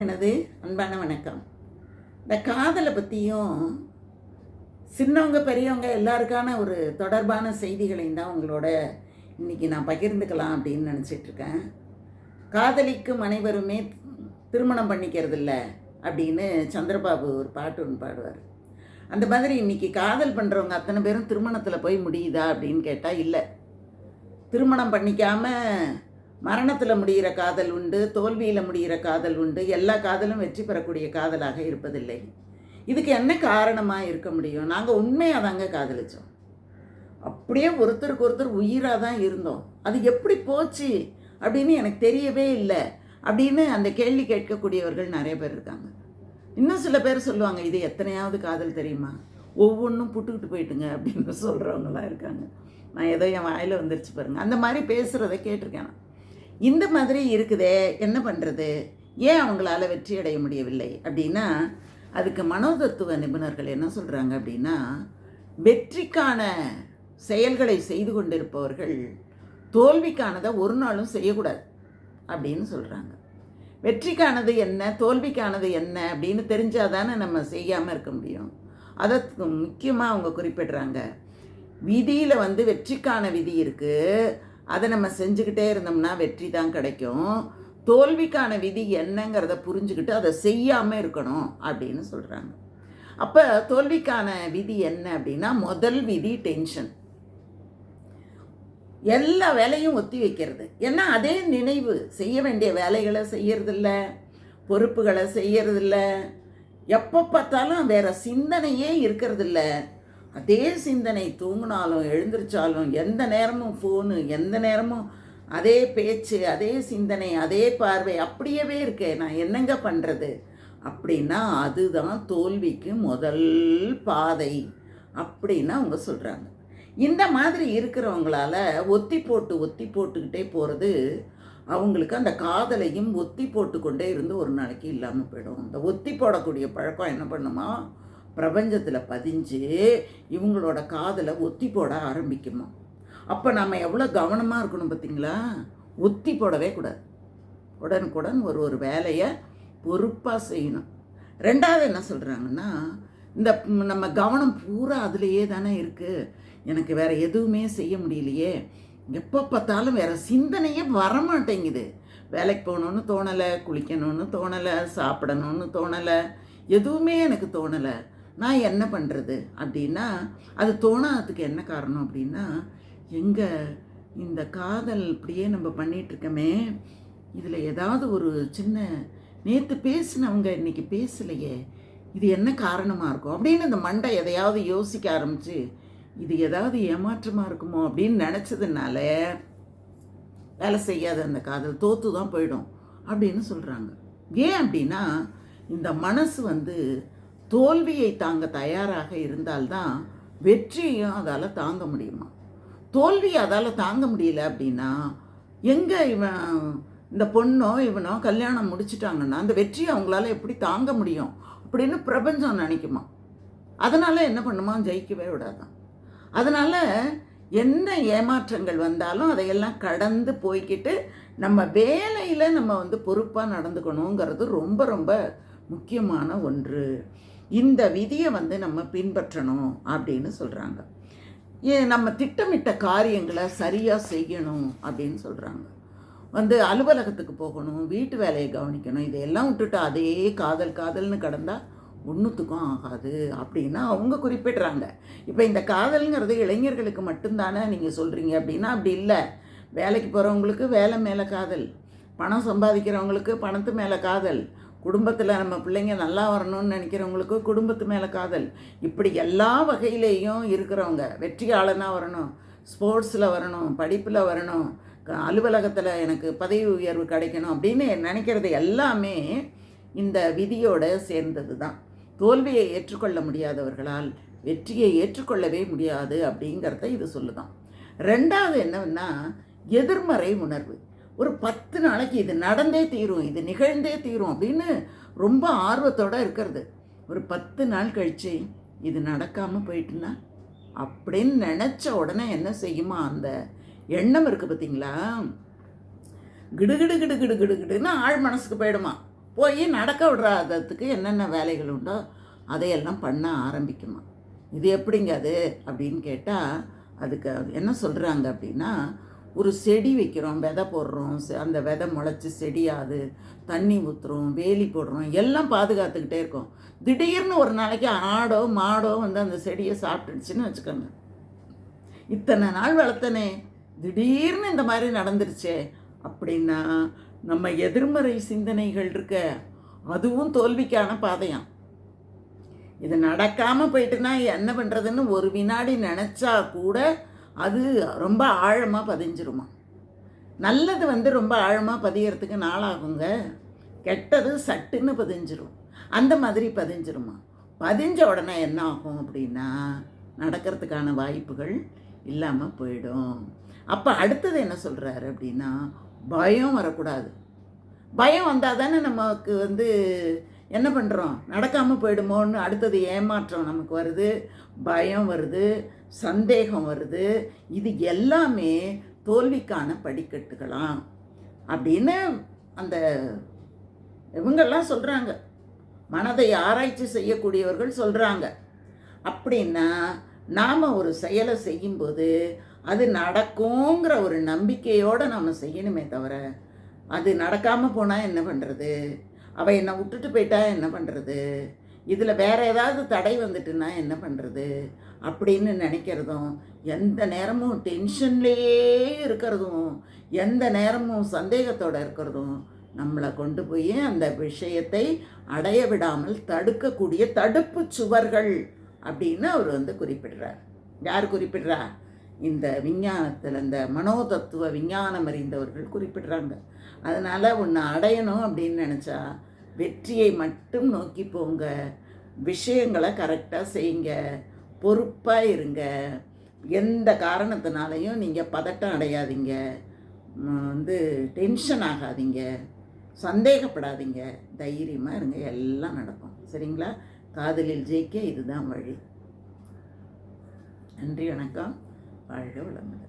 எனது அன்பான வணக்கம். இந்த காதலை பற்றியும் சின்னவங்க பெரியவங்க எல்லாருக்கான ஒரு தொடர்பான செய்திகளையும் தான் உங்களோட இன்னைக்கு நான் பகிர்ந்துக்கலாம் அப்படின்னு நினச்சிட்டு இருக்கேன் காதலிக்கும் அனைவருமே திருமணம் பண்ணிக்கிறது இல்லை அப்படின்னு சந்திரபாபு ஒரு பாட்டு ஒன்று பாடுவார். அந்த மாதிரி இன்னைக்கு காதல் பண்ணுறவங்க அத்தனை பேரும் திருமணத்தில் போய் முடியுதா அப்படின்னு கேட்டால் இல்லை. திருமணம் பண்ணிக்காமல் மரணத்தில் முடிகிற காதல் உண்டு தோல்வியில் முடிகிற காதல் உண்டு எல்லா காதலும் வெற்றி பெறக்கூடிய காதலாக இருப்பதில்லை. இதுக்கு என்ன காரணமாக இருக்க முடியும்? நாங்கள் உண்மையாக தாங்க காதலிச்சோம். அப்படியே ஒருத்தருக்கு ஒருத்தர் உயிராக தான் இருந்தோம். அது எப்படி போச்சு அப்படின்னு எனக்கு தெரியவே இல்லை அப்படின்னு அந்த கேள்வி கேட்கக்கூடியவர்கள் நிறைய பேர் இருக்காங்க. இன்னும் சில பேர் சொல்லுவாங்க இது எத்தனையாவது காதல் தெரியுமா? ஒவ்வொன்றும் புட்டுக்கிட்டு போயிட்டுங்க அப்படின்னு சொல்கிறவங்களாம் இருக்காங்க. நான் ஏதோ என் வாயில் வந்துருச்சு பாருங்க. அந்த மாதிரி பேசுகிறத கேட்டிருக்கேன் நான். இந்த மாதிரி இருக்குதே என்ன பண்ணுறது ஏன் அவங்களால வெற்றி அடைய முடியவில்லை? அப்படின்னா அதுக்கு மனோதத்துவ நிபுணர்கள் என்ன சொல்கிறாங்க அப்படின்னா வெற்றிக்கான செயல்களை செய்து கொண்டிருப்பவர்கள் தோல்விக்கானதை ஒரு நாளும் செய்யக்கூடாது அப்படின்னு சொல்கிறாங்க வெற்றிக்கானது என்ன தோல்விக்கானது என்ன அப்படின்னு தெரிஞ்சால் தானே நம்ம செய்யாமல் இருக்க முடியும். அதை முக்கியமாக அவங்க குறிப்பிடுறாங்க. விதியில் வந்து வெற்றிக்கான விதி இருக்குது அதை நம்ம செஞ்சுக்கிட்டே இருந்தோம்னா வெற்றி தான் கிடைக்கும். தோல்விக்கான விதி என்னங்கிறத புரிஞ்சுக்கிட்டு அதை செய்யாமல் இருக்கணும் அப்படின்னு சொல்கிறாங்க அப்போ தோல்விக்கான விதி என்ன அப்படின்னா முதல் விதி டென்ஷன். எல்லா வேலையும் ஒத்தி வைக்கிறது. ஏன்னா அதே நினைவு செய்ய வேண்டிய வேலைகளை செய்யறதில்ல பொறுப்புகளை செய்யறதில்ல. எப்போ பார்த்தாலும் வேற சிந்தனையே இருக்கிறதில்ல. அதே சிந்தனை தூங்கினாலும் எழுந்திரிச்சாலும் எந்த நேரமும் ஃபோனு எந்த நேரமும் அதே பேச்சு அதே சிந்தனை அதே பார்வை அப்படியவே இருக்கே நான் என்னங்க பண்ணுறது அப்படின்னா அதுதான் தோல்விக்கு முதல் பாதை அப்படின்னு அவங்க சொல்கிறாங்க இந்த மாதிரி இருக்கிறவங்களால ஒத்தி போட்டு ஒத்தி போட்டுக்கிட்டே போகிறது அவங்களுக்கு அந்த காதலையும் ஒத்தி போட்டுக்கொண்டே இருந்து ஒரு நாளைக்கு இல்லாமல் போயிடும். இந்த ஒத்தி போடக்கூடிய பழக்கம் என்ன பண்ணுமா? பிரபஞ்சத்தில் பதிஞ்சு இவங்களோட காதலை ஒத்தி போட ஆரம்பிக்குமா? அப்போ நம்ம எவ்வளோ கவனமாக இருக்கணும் பார்த்தீங்களா? ஒத்தி போடவே கூடாது. உடனுக்குடன் ஒரு ஒரு வேலையை பொறுப்பாக செய்யணும். ரெண்டாவது என்ன சொல்கிறாங்கன்னா இந்த நம்ம கவனம் பூரா அதுலேயே தானே இருக்குது எனக்கு வேறு எதுவுமே செய்ய முடியலையே. எப்போ பார்த்தாலும் வேறு சிந்தனையே வரமாட்டேங்குது. வேலைக்கு போகணுன்னு தோணலை குளிக்கணும்னு தோணலை சாப்பிடணும்னு தோணலை எதுவுமே எனக்கு தோணலை. நான் என்ன பண்ணுறது அப்படின்னா அது தோணாததுக்கு என்ன காரணம் அப்படின்னா எங்கே இந்த காதல் இப்படியே நம்ம பண்ணிகிட்ருக்கோமே இதில் ஏதாவது ஒரு சின்ன நேற்று பேசினவங்க இன்றைக்கி பேசலையே இது என்ன காரணமாக இருக்கும்? அப்படின்னு இந்த மண்டை எதையாவது யோசிக்க ஆரம்பித்து இது ஏதாவது ஏமாற்றமாக இருக்குமோ அப்படின்னு நினச்சதுனால வேலை செய்யாத அந்த காதல் தோற்று தான் போயிடும் அப்படின்னு சொல்கிறாங்க ஏன் அப்படின்னா இந்த மனசு வந்து தோல்வியை தாங்க தயாராக இருந்தால்தான் வெற்றியையும் அதால் தாங்க முடியுமா? தோல்வி அதால் தாங்க முடியல அப்படின்னா எங்கே இவன் இந்த பொண்ணோ இவனோ கல்யாணம் முடிச்சிட்டாங்கன்னா அந்த வெற்றியை அவங்களால எப்படி தாங்க முடியும் அப்படின்னு பிரபஞ்சம் நினைக்குமா? அதனால் என்ன பண்ணுமா ஜெயிக்கவே விடாதான். அதனால் என்ன ஏமாற்றங்கள் வந்தாலும் அதையெல்லாம் கடந்து போய்கிட்டு நம்ம வேலையில் நம்ம வந்து பொறுப்பாக நடந்துக்கணுங்கிறது ரொம்ப ரொம்ப முக்கியமான ஒன்று. இந்த விதியை வந்து நம்ம பின்பற்றணும் அப்படின்னு சொல்கிறாங்க நம்ம திட்டமிட்ட காரியங்களை சரியாக செய்யணும் அப்படின்னு சொல்கிறாங்க வந்து அலுவலகத்துக்கு போகணும் வீட்டு வேலையை கவனிக்கணும் இதையெல்லாம் விட்டுட்டு அதே காதல் காதல்னு கடந்தால் ஒன்றுத்துக்கும் ஆகாது அப்படின்னா அவங்க குறிப்பிடுறாங்க. இப்போ இந்த காதல்ங்கிறது இளைஞர்களுக்கு மட்டும்தானே நீங்கள் சொல்கிறீங்க அப்படின்னா அப்படி இல்லை. வேலைக்கு போகிறவங்களுக்கு வேலை மேலே காதல் பணம் சம்பாதிக்கிறவங்களுக்கு பணத்து மேலே காதல் குடும்பத்தில் நம்ம பிள்ளைங்க நல்லா வரணும்னு நினைக்கிறவங்களுக்கு குடும்பத்து மேலே காதல். இப்படி எல்லா வகையிலேயும் இருக்கிறவங்க வெற்றியாளனாக வரணும் ஸ்போர்ட்ஸில் வரணும் படிப்பில் வரணும் அலுவலகத்தில் எனக்கு பதவி உயர்வு கிடைக்கணும் அப்படின்னு நினைக்கிறது எல்லாமே இந்த விதியோடு சேர்ந்தது தான் தோல்வியை ஏற்றுக்கொள்ள முடியாதவர்களால் வெற்றியை ஏற்றுக்கொள்ளவே முடியாது அப்படிங்கிறத இது சொல்லுதான். ரெண்டாவது என்னன்னா எதிர்மறை உணர்வு. ஒரு பத்து நாளைக்கு இது நடந்தே தீரும் இது நிகழ்ந்தே தீரும் அப்படின்னு ரொம்ப ஆர்வத்தோடு இருக்கிறது. ஒரு பத்து நாள் கழித்து இது நடக்காமல் போயிட்டுனா அப்படின்னு நினச்ச உடனே என்ன செய்யுமா? அந்த எண்ணம் இருக்குது பார்த்தீங்களா கிடுகிடு கிடு கிடு கிடு கிடுன்னு ஆழ் மனசுக்கு போயிடுமா. போய் நடக்க விடாததுக்கு என்னென்ன வேலைகள் உண்டோ அதையெல்லாம் பண்ண ஆரம்பிக்குமா. இது எப்படிங்க அது? அப்படின்னு கேட்டால் அதுக்கு என்ன சொல்கிறாங்க அப்படின்னா ஒரு செடி வைக்கிறோம் விதை போடுறோம் அந்த விதை முளைச்சி செடியாது தண்ணி ஊற்றுறோம் வேலி போடுறோம் எல்லாம் பாதுகாத்துக்கிட்டே இருக்கோம். திடீர்னு ஒரு நாளைக்கு ஆடோ மாடோ வந்து அந்த செடியை சாப்பிட்டுடுச்சுன்னு வச்சுக்கோங்க. இத்தனை நாள் வளர்த்தனே திடீர்னு இந்த மாதிரி நடந்துருச்சே அப்படின்னா நம்ம எதிர்மறை சிந்தனைகள் இருக்க அதுவும் தோல்விக்கான பாதையாம். இது நடக்காமல் போயிட்டுனா என்ன பண்ணுறதுன்னு ஒரு வினாடி நினச்சா கூட அது ரொம்ப ஆழமாக பதிஞ்சிருமா? நல்லது வந்து ரொம்ப ஆழமாக பதியறதுக்கு நாளாகுங்க. கெட்டது சட்டுன்னு பதிஞ்சிரும். அந்த மாதிரி பதிஞ்சிருமா? பதிஞ்ச உடனே என்ன ஆகும் அப்படின்னா நடக்கிறதுக்கான வாய்ப்புகள் இல்லாமல் போயிடும். அப்போ அடுத்தது என்ன சொல்கிறாரு அப்படின்னா பயம் வரக்கூடாது. பயம் வந்தால் தானே நமக்கு வந்து என்ன பண்ணுறோம் நடக்காமல் போயிடுமோன்னு அடுத்தது ஏமாற்றம் நமக்கு வருது பயம் வருது. சந்தேகம் வருது. இது எல்லாமே தோல்விக்கான படிக்கட்டுகளாம். அப்படின்னு அந்த இவங்கெல்லாம் சொல்கிறாங்க மனதை ஆராய்ச்சி செய்யக்கூடியவர்கள் சொல்கிறாங்க அப்படின்னா நாம் ஒரு செயலை செய்யும்போது அது நடக்குங்கிற ஒரு நம்பிக்கையோடு நாம் செய்யணுமே தவிர அது நடக்காமல் போனால் என்ன பண்ணுறது அவள் என்னை விட்டுட்டு போயிட்டா என்ன பண்ணுறது இதில் வேறு ஏதாவது தடை வந்துட்டுன்னா என்ன பண்ணுறது அப்படின்னு நினைக்கிறதும் எந்த நேரமும் டென்ஷன்லேயே இருக்கிறதும் எந்த நேரமும் சந்தேகத்தோடு இருக்கிறதும் நம்மளை கொண்டு போய் அந்த விஷயத்தை அடைய விடாமல் தடுக்கக்கூடிய தடுப்பு சுவர்கள் அப்படின்னு அவர் வந்து குறிப்பிடுறார். யார் குறிப்பிடுறா? இந்த விஞ்ஞானத்தில் இந்த மனோதத்துவ விஞ்ஞானம் அறிந்தவர்கள் குறிப்பிடுறாங்க. அதனால் ஒன்று அடையணும் அப்படின்னு நினச்சா வெற்றியை மட்டும் நோக்கி போங்க. விஷயங்களை கரெக்டாக செய்யுங்க. பொறுப்பாக இருங்க. எந்த காரணத்தினாலையும் நீங்கள் பதட்டம் அடையாதீங்க. வந்து டென்ஷன் ஆகாதீங்க. சந்தேகப்படாதீங்க. தைரியமாக இருங்க. எல்லாம் நடக்கும். சரிங்களா? காதலில் ஜெயிக்க இதுதான் வழி. நன்றி வணக்கம். வாழ்க வளமுடன்.